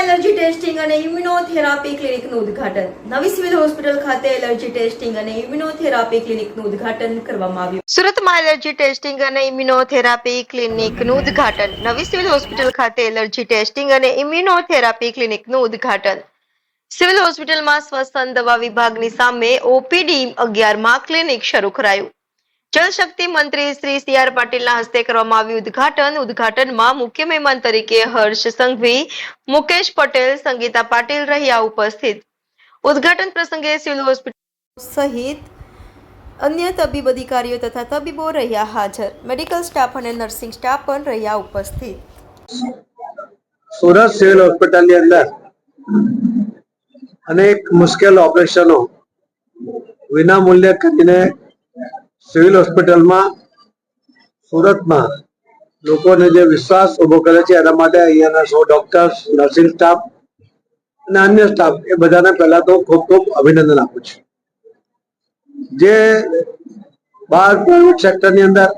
Allergy testing અને immunotherapy ક્લિનિકનું ઉદ્ઘાટન. નવી સિવિલ હોસ્પિટલ ખાતે એલર્જી ટેસ્ટિંગ અને ઇમ્યુનોથેરાપી ક્લિનિકનું ઉદ્ઘાટન કરવામાં આવ્યું. સુરતમાં એલર્જી ટેસ્ટિંગ અને ઇમ્યુનોથેરાપી ક્લિનિકનું ઉદ્ઘાટન. નવી સિવિલ હોસ્પિટલ ખાતે એલર્જી ટેસ્ટિંગ અને ઇમ્યુનોથેરાપી ક્લિનિકનું ઉદ્ઘાટન. સિવિલ હોસ્પિટલમાં શ્વસન દવા વિભાગની સામે ઓપીડી અગિયારમાં ક્લિનિક શરૂ કરાયું. જળશક્તિ મંત્રી શ્રી સી આર પાટીલના હસ્તે કરવામાં આવ્યું ઉદઘાટન. ઉદઘાટનમાં મુખ્ય મહેમાન તરીકે હર્ષ સંઘવી, મુકેશ પટેલ, સંગીતા પાટીલ રહ્યા ઉપસ્થિત. ઉદઘાટન પ્રસંગે સિવિલ હોસ્પિટલ સહિત અન્ય તબીબ અધિકારીઓ તથા તબીબો રહ્યા હાજર. મેડિકલ સ્ટાફ અને નર્સિંગ સ્ટાફ પણ રહ્યા ઉપસ્થિત. સુરત સિવિલ હોસ્પિટલની અંદર અનેક મુશ્કેલ ઓપરેશનો વિના મૂલ્યે કરીને સિવિલ હોસ્પિટલમાં, સુરતમાં લોકોને જે વિશ્વાસ ઊભો કરે છે, એના માટે અહીંયાના સો ડોક્ટર્સ, નર્સિંગ સ્ટાફ અને અન્ય સ્ટાફ, એ બધાને પહેલા તો ખૂબ ખૂબ અભિનંદન આપું છું. જે બહાર પ્રાઇવેટ સેક્ટરની અંદર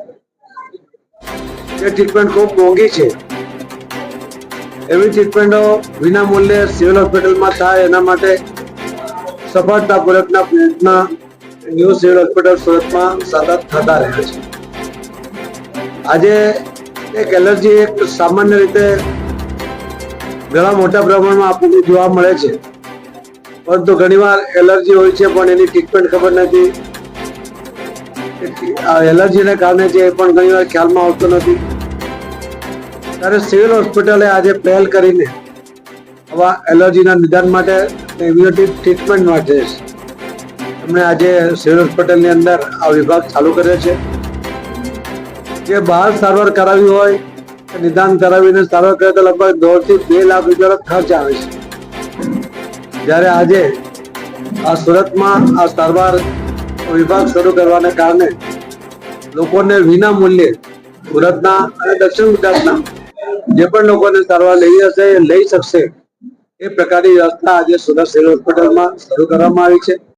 જે ટ્રીટમેન્ટ ખૂબ મોંઘી છે, એવી ટ્રીટમેન્ટો વિના મૂલ્યે સિવિલ હોસ્પિટલમાં થાય એના માટે સફળતાપૂર્વકના પ્રયત્ન ન્યૂ સિવિલ હોસ્પિટલ સુરતમાં સતત થતા રહ્યા છે. આજે એક એલર્જી એક સામાન્ય રીતે ઘણા મોટા પ્રમાણમાં આપણને જોવા મળે છે. પરંતુ ઘણીવાર એલર્જી હોય છે પણ એની ટ્રીટમેન્ટ ખબર નથી. આ એલર્જીને કારણે છે એ પણ ઘણીવાર ખ્યાલમાં આવતો નથી. ત્યારે સિવિલ હોસ્પિટલે આજે પહેલ કરીને આવા એલર્જીના નિદાન માટે ઇમ્યુનિટી ટ્રીટમેન્ટ માટે એમણે આજે સિવિલ હોસ્પિટલની અંદર આ વિભાગ ચાલુ કર્યો છે. જે બહાર સારવાર કરાવી હોય નિદાન કરાવીને સારવાર કરે તો લગભગ દોઢથી બે લાખ રૂપિયાનો ખર્ચ આવે છે. જ્યારે આજે આ સુરતમાં આ સારવાર વિભાગ શરૂ કરવાને કારણે લોકોને વિના મૂલ્યે સુરતના અને દક્ષિણ ગુજરાતના જે પણ લોકોને સારવાર લેવી હશે, એ લઈ શકશે. એ પ્રકારની વ્યવસ્થા આજે સુરત સિવિલ હોસ્પિટલમાં શરૂ કરવામાં આવી છે.